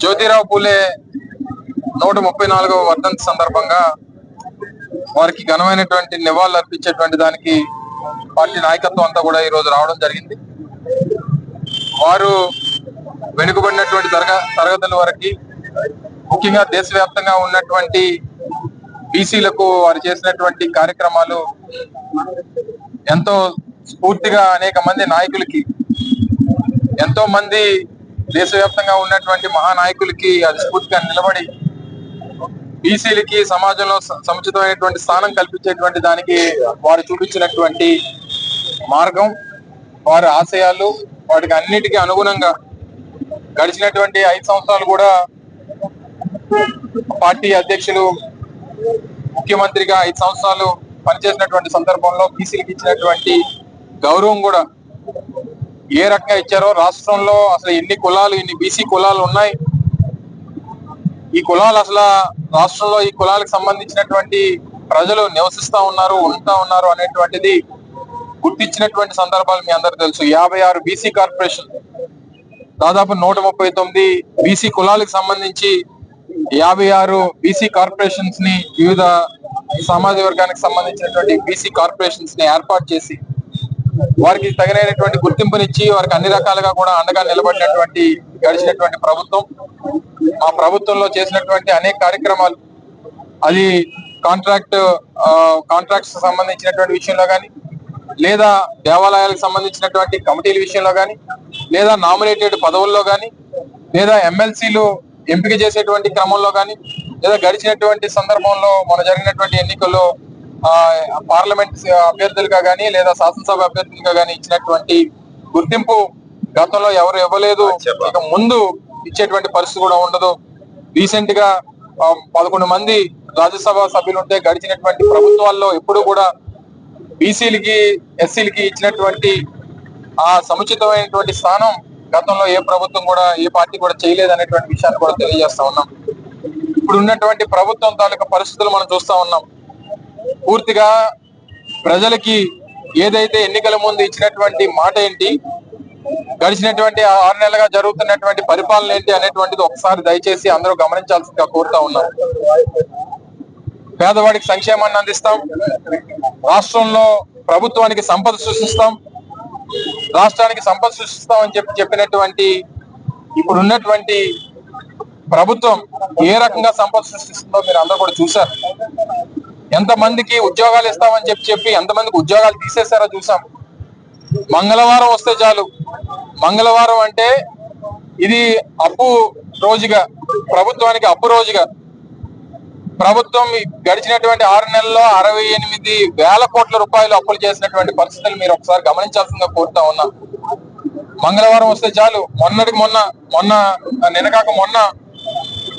జ్యోతిరావు పూలే నూట ముప్పై నాలుగవ వర్ధంతి సందర్భంగా వారికి ఘనమైనటువంటి నివాళులు అర్పించేటువంటి దానికి పార్టీ నాయకత్వం అంతా కూడా ఈ రోజు రావడం జరిగింది. వారు వెనుకబడినటువంటి తరగ తరగతుల వరకు ముఖ్యంగా దేశవ్యాప్తంగా ఉన్నటువంటి బీసీలకు వారు చేసినటువంటి కార్యక్రమాలు ఎంతో స్ఫూర్తిగా అనేక మంది నాయకులకి ఎంతో మంది దేశవ్యాప్తంగా ఉన్నటువంటి మహానాయకులకి అది స్ఫూర్తిగా నిలబడి బీసీలకి సమాజంలో స- సముచితమైనటువంటి స్థానం కల్పించేటువంటి దానికి వారు చూపించినటువంటి మార్గం వారి ఆశయాలు వాటికి అన్నిటికీ అనుగుణంగా గడిచినటువంటి ఐదు సంవత్సరాలు కూడా పార్టీ అధ్యక్షులు ముఖ్యమంత్రిగా ఐదు సంవత్సరాలు పనిచేసినటువంటి సందర్భంలో బీసీలకు ఇచ్చినటువంటి గౌరవం కూడా ఏ రకంగా ఇచ్చారో రాష్ట్రంలో అసలు ఎన్ని కులాలు ఎన్ని బీసీ కులాలు ఉన్నాయి? ఈ కులాలు అసలు రాష్ట్రంలో ఈ కులాలకు సంబంధించినటువంటి ప్రజలు నివసిస్తా ఉన్నారు ఉంటా ఉన్నారు అనేటువంటిది గుర్తించినటువంటి సందర్భాలు మీ అందరు తెలుసు. యాభై ఆరు బీసీ కార్పొరేషన్ దాదాపు నూట ముప్పై తొమ్మిది బీసీ కులాలకు సంబంధించి యాభై ఆరు బీసీ కార్పొరేషన్స్ని వివిధ సామాజిక వర్గానికి సంబంధించినటువంటి బీసీ కార్పొరేషన్స్ని ఏర్పాటు చేసి వారికి తగినటువంటి గుర్తింపునిచ్చి వారికి అన్ని రకాలుగా కూడా అండగా నిలబడినటువంటి గడిచినటువంటి ప్రభుత్వం. ఆ ప్రభుత్వంలో చేసినటువంటి అనేక కార్యక్రమాలు. అది కాంట్రాక్ట్ కాంట్రాక్ట్స్ సంబంధించినటువంటి విషయంలో కానీ లేదా దేవాలయాలకు సంబంధించినటువంటి కమిటీల విషయంలో కానీ లేదా నామినేటెడ్ పదవుల్లో కానీ లేదా ఎమ్మెల్సీలు ఎంపిక చేసేటువంటి క్రమంలో కానీ లేదా గడిచినటువంటి సందర్భంలో మన జరిగినటువంటి ఎన్నికల్లో పార్లమెంట్ అభ్యర్థులుగా కానీ లేదా శాసనసభ అభ్యర్థులుగా కానీ ఇచ్చినటువంటి గుర్తింపు గతంలో ఎవరు ఇవ్వలేదు. ఇక ముందు ఇచ్చేటువంటి పరిస్థితి కూడా ఉండదు. రీసెంట్గా పదకొండు మంది రాజ్యసభ సభ్యులు ఉంటే గడిచినటువంటి ప్రభుత్వాల్లో ఎప్పుడు కూడా బీసీలకి ఎస్సీలకి ఇచ్చినటువంటి ఆ సముచితమైనటువంటి స్థానం గతంలో ఏ ప్రభుత్వం కూడా ఏ పార్టీ కూడా చేయలేదు అనేటువంటి విషయాన్ని కూడా తెలియజేస్తా ఉన్నాం. ఇప్పుడు ఉన్నటువంటి ప్రభుత్వం తాలూకా పరిస్థితులు మనం చూస్తా ఉన్నాం. పూర్తిగా ప్రజలకి ఏదైతే ఎన్నికల ముందు ఇచ్చినటువంటి మాట ఏంటి గడిచినటువంటి ఆ ఆరు నెలలుగా జరుగుతున్నటువంటి పరిపాలన ఏంటి అనేటువంటిది ఒకసారి దయచేసి అందరూ గమనించాల్సిందిగా కోరుతా ఉన్నాం. పేదవాడికి సంక్షేమాన్ని అందిస్తాం. రాష్ట్రంలో ప్రభుత్వానికి సంపద సృష్టిస్తాం. రాష్ట్రానికి సంపద సృష్టిస్తాం అని చెప్పి చెప్పినటువంటి ఇప్పుడు ఉన్నటువంటి ప్రభుత్వం ఏ రకంగా సంపద సృష్టిస్తుందో మీరు అందరూ కూడా చూశారు. ఎంతమందికి ఉద్యోగాలు ఇస్తామని చెప్పి చెప్పి ఎంతమందికి ఉద్యోగాలు తీసేశారో చూసాం. మంగళవారం వస్తే చాలు. మంగళవారం అంటే ఇది అప్పు రోజుగా ప్రభుత్వానికి అప్పు రోజుగా. ప్రభుత్వం గడిచినటువంటి ఆరు నెలల్లో అరవై ఎనిమిది వేల కోట్ల రూపాయలు అప్పులు చేసినటువంటి పరిస్థితులు మీరు ఒకసారి గమనించాల్సిందిగా కోరుతా ఉన్నా. మంగళవారం వస్తే చాలు. మొన్నటికి మొన్న మొన్న నినకాక మొన్న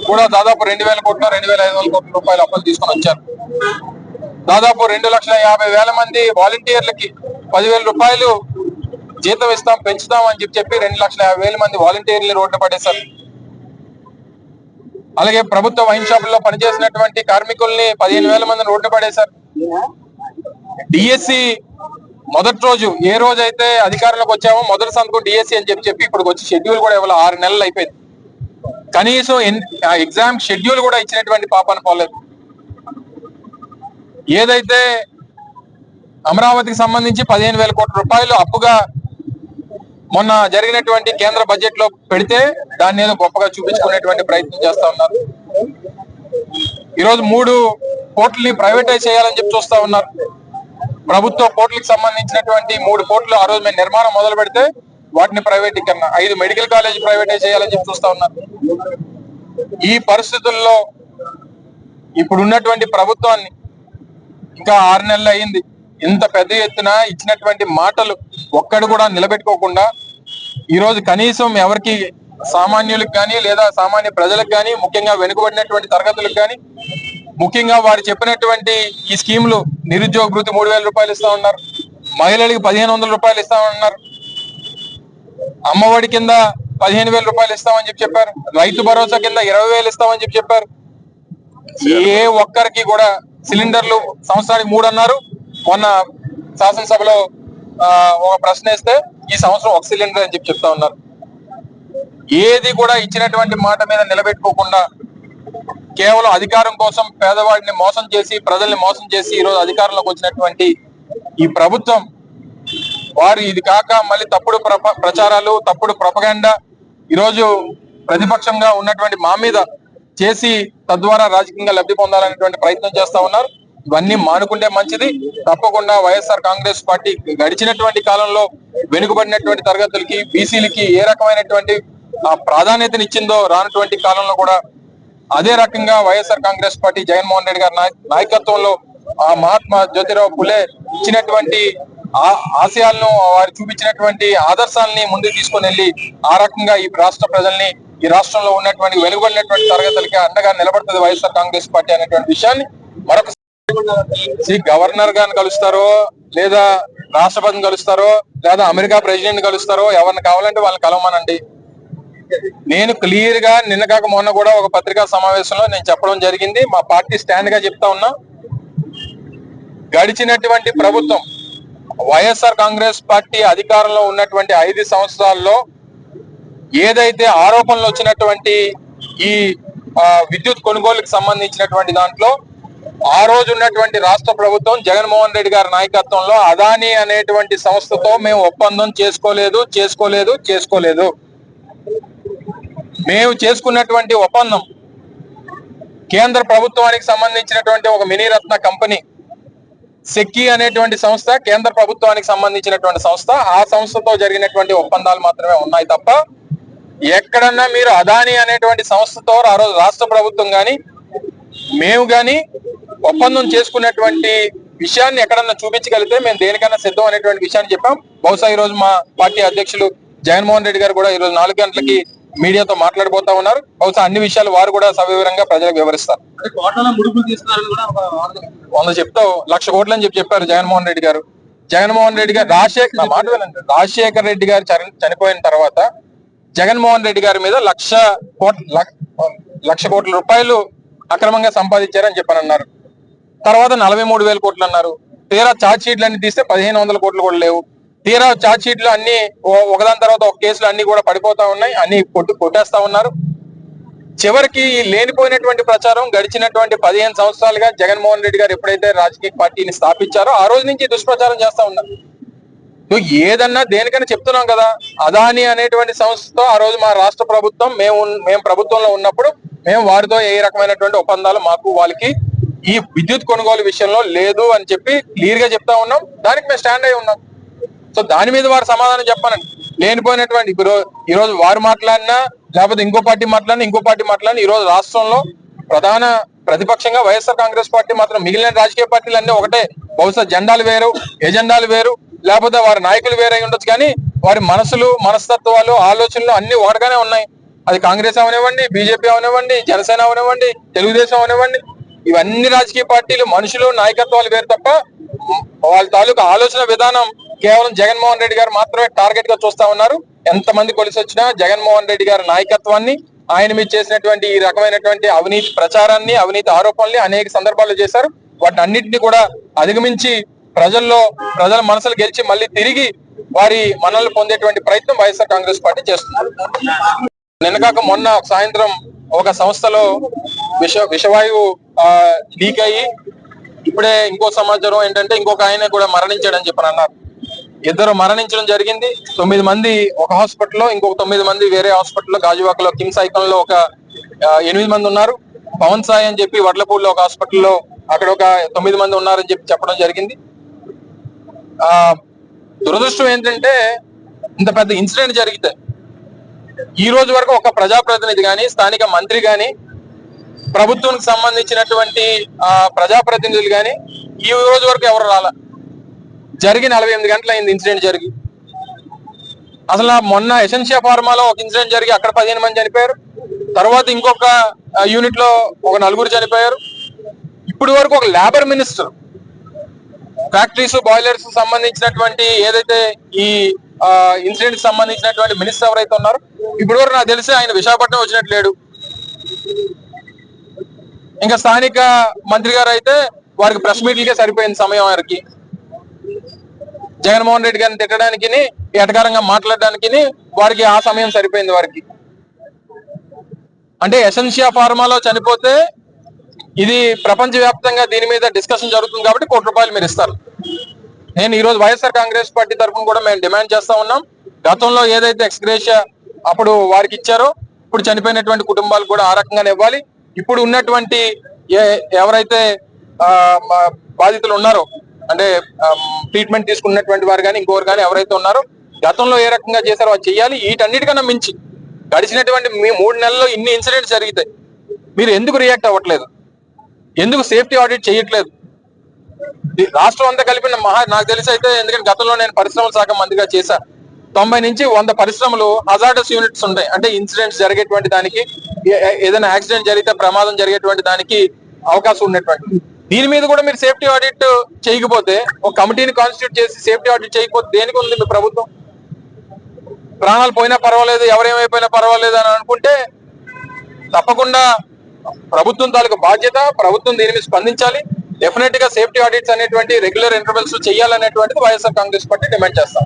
కూడా దాదాపు రెండు వేల కోట్ల రెండు వేల ఐదు వందల కోట్ల రూపాయలు అప్పులు తీసుకొని వచ్చారు. దాదాపు రెండు లక్షల యాభై వేల మంది వాలంటీర్లకి పదివేల రూపాయలు జీతం ఇస్తాం పెంచుతాం అని చెప్పి చెప్పి రెండు లక్షల యాభై వేల మంది వాలంటీర్లు రోడ్డు పడేశారు. అలాగే ప్రభుత్వ వైన్ షాపుల్లో పనిచేసినటువంటి కార్మికుల్ని పదిహేను వేల మందిని రోడ్డు పడేశారు. డిఎస్సి మొదటి రోజు ఏ రోజు అయితే అధికారంలోకి వచ్చామో మొదటి సంతకం డిఎస్సి అని చెప్పి చెప్పి ఇప్పుడు వచ్చి షెడ్యూల్ కూడా ఇవ్వాలి ఆరు నెలలు అయిపోయింది. కనీసం ఎగ్జామ్ షెడ్యూల్ కూడా ఇచ్చినటువంటి పాపాన పోలేదు ఏదైతే అమరావతికి సంబంధించి పదిహేను వేల కోట్ల రూపాయలు అప్పుగా మొన్న జరిగినటువంటి కేంద్ర బడ్జెట్లో పెడితే దాన్ని ఏదో గొప్పగా చూపించుకునేటువంటి ప్రయత్నం చేస్తా ఉన్నారు. ఈరోజు మూడు కోట్లని ప్రైవేటైజ్ చేయాలని చెప్పి చూస్తా ఉన్నారు. ప్రభుత్వ కోట్లకు సంబంధించినటువంటి మూడు కోట్లు ఆ రోజు మేము నిర్మాణం మొదలు పెడితే వాటిని ప్రైవేటీకరణ. ఐదు మెడికల్ కాలేజ్ ప్రైవేటైజ్ చేయాలని చెప్పి చూస్తా ఉన్నారు ఈ పరిస్థితుల్లో ఇప్పుడున్నటువంటి ప్రభుత్వాన్ని ఇంకా ఆరు నెలలు అయింది ఇంత పెద్ద ఎత్తున ఇచ్చినటువంటి మాటలు ఒక్కడు కూడా నిలబెట్టుకోకుండా ఈరోజు కనీసం ఎవరికి సామాన్యులకు కానీ లేదా సామాన్య ప్రజలకు కానీ ముఖ్యంగా వెనుకబడినటువంటి తరగతులకు కానీ ముఖ్యంగా వారు చెప్పినటువంటి ఈ స్కీములు నిరుద్యోగ వృత్తి మూడు వేల రూపాయలు ఇస్తా ఉన్నారు. మహిళలకు పదిహేను వందల రూపాయలు ఇస్తామన్నారు అమ్మఒడి కింద పదిహేను వేల రూపాయలు ఇస్తామని చెప్పి చెప్పారు. రైతు భరోసా కింద ఇరవై వేలు ఇస్తామని చెప్పి చెప్పారు. ఏ ఒక్కరికి కూడా సిలిండర్లు సంవత్సరానికి మూడు అన్నారు. మొన్న శాసనసభలో ఒక ప్రశ్న వేస్తే ఈ సంవత్సరం ఒక సిలిండర్ అని చెప్పి చెప్తా ఉన్నారు. ఏది కూడా ఇచ్చినటువంటి మాట మీద నిలబెట్టుకోకుండా కేవలం అధికారం కోసం పేదవాడిని మోసం చేసి ప్రజల్ని మోసం చేసి ఈరోజు అధికారంలోకి వచ్చినటువంటి ఈ ప్రభుత్వం వారు ఇది కాక మళ్ళీ తప్పుడు ప్రప- ప్రచారాలు తప్పుడు ప్రపగండ ఈరోజు ప్రతిపక్షంగా ఉన్నటువంటి మా మీద చేసి తద్వారా రాజకీయంగా లబ్ధి పొందాలనేటువంటి ప్రయత్నం చేస్తా ఉన్నారు. ఇవన్నీ మానుకుంటే మంచిది. తప్పకుండా వైఎస్ఆర్ కాంగ్రెస్ పార్టీ గడిచినటువంటి కాలంలో వెనుకబడినటువంటి తరగతులకి బీసీలకి ఏ రకమైనటువంటి ఆ, ప్రాధాన్యతనిచ్చిందో రానటువంటి కాలంలో కూడా అదే రకంగా YSR Congress party Jaganmohan Reddy గారి నాయ- నాయకత్వంలో ఆ మహాత్మా జ్యోతిరావు పులే ఇచ్చినటువంటి ఆశయాలను వారు చూపించినటువంటి ఆదర్శాలని ముందుకు తీసుకొని వెళ్ళి ఆ రకంగా ఈ రాష్ట్ర ప్రజల్ని ఈ రాష్ట్రంలో ఉన్నటువంటి వెలువడినటువంటి తరగతులకి అండగా నిలబడుతుంది వైఎస్ఆర్ కాంగ్రెస్ పార్టీ అనేటువంటి విషయాన్ని మరొక గవర్నర్ గారిని కలుస్తారో లేదా రాష్ట్రపతిని కలుస్తారో లేదా అమెరికా ప్రెసిడెంట్ కలుస్తారో ఎవరిని కావాలంటే వాళ్ళని కలవమనండి. నేను క్లియర్గా నిన్న కాక మొన్న కూడా ఒక పత్రికా సమావేశంలో నేను చెప్పడం జరిగింది. మా పార్టీ స్టాండ్గా చెప్తా ఉన్నా. గడిచినటువంటి ప్రభుత్వం వైఎస్ఆర్ కాంగ్రెస్ పార్టీ అధికారంలో ఉన్నటువంటి ఐదు సంవత్సరాల్లో ఏదైతే ఆరోపణలు వచ్చినటువంటి ఈ విద్యుత్ కొనుగోలుకు సంబంధించినటువంటి దాంట్లో ఆ రోజు ఉన్నటువంటి రాష్ట్ర ప్రభుత్వం జగన్మోహన్ రెడ్డి గారి నాయకత్వంలో అదానీ అనేటువంటి సంస్థతో మేము ఒప్పందం చేసుకోలేదు చేసుకోలేదు చేసుకోలేదు. మేము చేసుకున్నటువంటి ఒప్పందం కేంద్ర ప్రభుత్వానికి సంబంధించినటువంటి ఒక మినీ రత్న కంపెనీ సెక్కీ అనేటువంటి సంస్థ కేంద్ర ప్రభుత్వానికి సంబంధించినటువంటి సంస్థ ఆ సంస్థతో జరిగినటువంటి ఒప్పందాలు మాత్రమే ఉన్నాయి తప్ప ఎక్కడన్నా మీరు అదాని అనేటువంటి సంస్థతో ఆ రోజు రాష్ట్ర ప్రభుత్వం గాని మేము గాని ఒప్పందం చేసుకున్నటువంటి విషయాన్ని ఎక్కడన్నా చూపించగలిగితే మేము దేనికన్నా సిద్ధం అనేటువంటి విషయాన్ని చెప్పాం. బహుశా ఈ రోజు మా పార్టీ అధ్యక్షులు జగన్మోహన్ రెడ్డి గారు కూడా ఈ రోజు నాలుగు గంటలకి మీడియాతో మాట్లాడబోతా ఉన్నారు. బహుశా అన్ని విషయాలు వారు కూడా సవివరంగా ప్రజలకు వివరిస్తారు. వంద చెప్తావు లక్ష కోట్లు అని చెప్పి చెప్పారు జగన్మోహన్ రెడ్డి గారు. జగన్మోహన్ రెడ్డి గారు రాజశేఖర్ మాట రాజశేఖర్ రెడ్డి గారు చని- చనిపోయిన తర్వాత జగన్మోహన్ రెడ్డి గారి మీద లక్ష కోట్ల లక్- లక్ష కోట్ల రూపాయలు అక్రమంగా సంపాదించారని చెప్పని అన్నారు తర్వాత నలభై మూడు వేల కోట్లు అన్నారు. తీరా ఛార్జ్ షీట్లు అన్ని తీస్తే పదిహేను వందల కోట్లు కూడా లేవు. తీరా ఛార్జ్ షీట్లు అన్ని ఓ- ఒకదాని తర్వాత ఒక కేసులు అన్ని కూడా పడిపోతా ఉన్నాయి. అన్ని కొట్టు కొట్టేస్తా ఉన్నారు. చివరికి ఈ లేనిపోయినటువంటి ప్రచారం గడిచినటువంటి పదిహేను సంవత్సరాలుగా జగన్మోహన్ రెడ్డి గారు ఎప్పుడైతే రాజకీయ పార్టీని స్థాపించారో ఆ రోజు నుంచి దుష్ప్రచారం చేస్తా ఉన్నారు. నువ్వు ఏదన్నా దేనికైనా చెప్తున్నాం కదా. అదాని అనేటువంటి సంస్థతో ఆ రోజు మా రాష్ట్ర ప్రభుత్వం మేము మేము ప్రభుత్వంలో ఉన్నప్పుడు మేము వారితో ఏ రకమైనటువంటి ఒప్పందాలు మాకు వాళ్ళకి ఈ విద్యుత్ కొనుగోలు విషయంలో లేదు అని చెప్పి క్లియర్గా చెప్తా ఉన్నాం. దానికి మేము స్టాండ్ అయి ఉన్నాం. సో దాని మీద వారు సమాధానం చెప్పానండి లేనిపోయినటువంటి ఇప్పుడు ఈ రోజు వారు మాట్లాడినా లేకపోతే ఇంకో పార్టీ మాట్లాడినా ఇంకో పార్టీ మాట్లాడినా ఈ రోజు రాష్ట్రంలో ప్రధాన ప్రతిపక్షంగా వైఎస్ఆర్ కాంగ్రెస్ పార్టీ మాత్రం మిగిలిన రాజకీయ పార్టీలు అన్నీ ఒకటే. బహుశా జెండాలు వేరు ఎజెండాలు వేరు లేకపోతే వారి నాయకులు వేరే అయి ఉండొచ్చు. కానీ వారి మనసులు మనస్తత్వాలు ఆలోచనలు అన్ని ఒకటిగానే ఉన్నాయి. అది కాంగ్రెస్ అవనివ్వండి బీజేపీ అవనివ్వండి జనసేన అవనివ్వండి తెలుగుదేశం అవనివ్వండి. ఇవన్నీ రాజకీయ పార్టీలు మనుషులు నాయకత్వాలు వేరు తప్ప వాళ్ళ తాలూకా ఆలోచన విధానం కేవలం జగన్మోహన్ రెడ్డి గారు మాత్రమే టార్గెట్గా చూస్తా ఉన్నారు. ఎంతమంది కొలిసి వచ్చినా జగన్మోహన్ రెడ్డి గారి నాయకత్వాన్ని ఆయన మీద చేసినటువంటి ఈ రకమైనటువంటి అవినీతి ప్రచారాన్ని అవినీతి ఆరోపణల్ని అనేక సందర్భాల్లో చేశారు. వాటిని అన్నింటినీ కూడా అధిగమించి ప్రజల్లో ప్రజల మనసులు గెలిచి మళ్ళీ తిరిగి వారి మనల్ని పొందేటువంటి ప్రయత్నం వైఎస్ఆర్ కాంగ్రెస్ పార్టీ చేస్తున్నారు. నిన్నకాక మొన్న సాయంత్రం ఒక సంస్థలో విష విషవాయువు లీక్ అయ్యి ఇప్పుడే ఇంకో సమాచారం ఏంటంటే ఇంకొక ఆయన కూడా మరణించాడని చెప్పని అన్నారు. ఇద్దరు మరణించడం జరిగింది. తొమ్మిది మంది ఒక హాస్పిటల్లో ఇంకొక తొమ్మిది మంది వేరే హాస్పిటల్లో గాజువాకలో కిమ్స్ ఐకాన్లో ఒక ఎనిమిది మంది ఉన్నారు. పవన్ సాయి అని చెప్పి వడ్లపూడిలో ఒక హాస్పిటల్లో అక్కడ ఒక తొమ్మిది మంది ఉన్నారని చెప్పి చెప్పడం జరిగింది. ఆ దురదృష్టం ఏంటంటే ఇంత పెద్ద ఇన్సిడెంట్ జరిగితే ఈ రోజు వరకు ఒక ప్రజాప్రతినిధి కానీ స్థానిక మంత్రి కానీ ప్రభుత్వానికి సంబంధించినటువంటి ఆ ప్రజాప్రతినిధులు కానీ ఈ రోజు వరకు ఎవరు రాలా? జరిగి నలభై ఎనిమిది గంటలు అయింది ఇన్సిడెంట్ జరిగి. అసలు మొన్న ఎసెన్షియా ఫార్మాలో ఒక ఇన్సిడెంట్ జరిగి అక్కడ పదిహేను మంది చనిపోయారు. తర్వాత ఇంకొక యూనిట్లో ఒక నలుగురు చనిపోయారు. ఇప్పుడు వరకు ఒక లేబర్ మినిస్టర్ ఫ్యాక్టరీస్ బాయిలర్స్ సంబంధించినటువంటి ఏదైతే ఈ ఇన్సిడెంట్ సంబంధించినటువంటి మినిస్టర్ ఎవరైతే ఉన్నారో ఇప్పుడు వరకు నాకు తెలిసి ఆయన విశాఖపట్నం వచ్చినట్టు లేడు. ఇంకా స్థానిక మంత్రి గారు అయితే వారికి ప్రెస్ మీట్లకే సరిపోయింది సమయం వారికి. జగన్మోహన్ రెడ్డి గారిని తిట్టడానికి ఎటకారంగా మాట్లాడడానికి వారికి ఆ సమయం సరిపోయింది వారికి. అంటే ఎసెన్షియా ఫార్మాలో చనిపోతే ఇది ప్రపంచవ్యాప్తంగా దీని మీద డిస్కషన్ జరుగుతుంది కాబట్టి కోటి రూపాయలు మీరు ఇస్తారు. నేను ఈరోజు వైఎస్ఆర్ కాంగ్రెస్ పార్టీ తరఫున కూడా మేము డిమాండ్ చేస్తా ఉన్నాం. గతంలో ఏదైతే ఎక్స్గ్రేషియా అప్పుడు వారికి ఇచ్చారో ఇప్పుడు చనిపోయినటువంటి కుటుంబాలు కూడా ఆ రకంగానే ఇవ్వాలి. ఇప్పుడు ఉన్నటువంటి ఏ- ఎవరైతే బాధితులు ఉన్నారో అంటే um, ట్రీట్మెంట్ తీసుకున్నటువంటి వారు కానీ ఇంకోరు కానీ ఎవరైతే ఉన్నారో గతంలో ఏ రకంగా చేశారో అది చేయాలి వీటన్నిటికన్నా మించి. గడిచినటువంటి మీ మూడు నెలల్లో ఇన్ని ఇన్సిడెంట్స్ జరిగితే మీరు ఎందుకు రియాక్ట్ అవ్వట్లేదు? ఎందుకు సేఫ్టీ ఆడిట్ చేయట్లేదు రాష్ట్రం అంతా కలిపిన మహా నాకు తెలిసి అయితే ఎందుకంటే గతంలో నేను పరిశ్రమల శాఖ మంత్రిగా చేశా. తొంభై నుంచి వంద పరిశ్రమలు హజార్డస్ యూనిట్స్ ఉంటాయి. అంటే ఇన్సిడెంట్స్ జరిగేటువంటి దానికి ఏ- ఏదైనా యాక్సిడెంట్ జరిగితే ప్రమాదం జరిగేటువంటి దానికి అవకాశం ఉన్నటువంటి దీని మీద కూడా మీరు సేఫ్టీ ఆడిట్ చేయకపోతే ఒక కమిటీని కాన్స్టిట్యూట్ చేసి సేఫ్టీ ఆడిట్ చేయకపోతే దేనికి ఉంది మీ ప్రభుత్వం? ప్రాణాలు పోయినా పర్వాలేదు ఎవరేమైపోయినా పర్వాలేదు అని అనుకుంటే తప్పకుండా ప్రభుత్వం తాలూకు బాధ్యత ప్రభుత్వం దీని మీద స్పందించాలి. డెఫినెట్గా సేఫ్టీ ఆడిట్స్ అనేటువంటి రెగ్యులర్ ఇంటర్వెల్స్ చేయాలనేటువంటిది వైఎస్ఆర్ కాంగ్రెస్ పార్టీ డిమాండ్ చేస్తాం.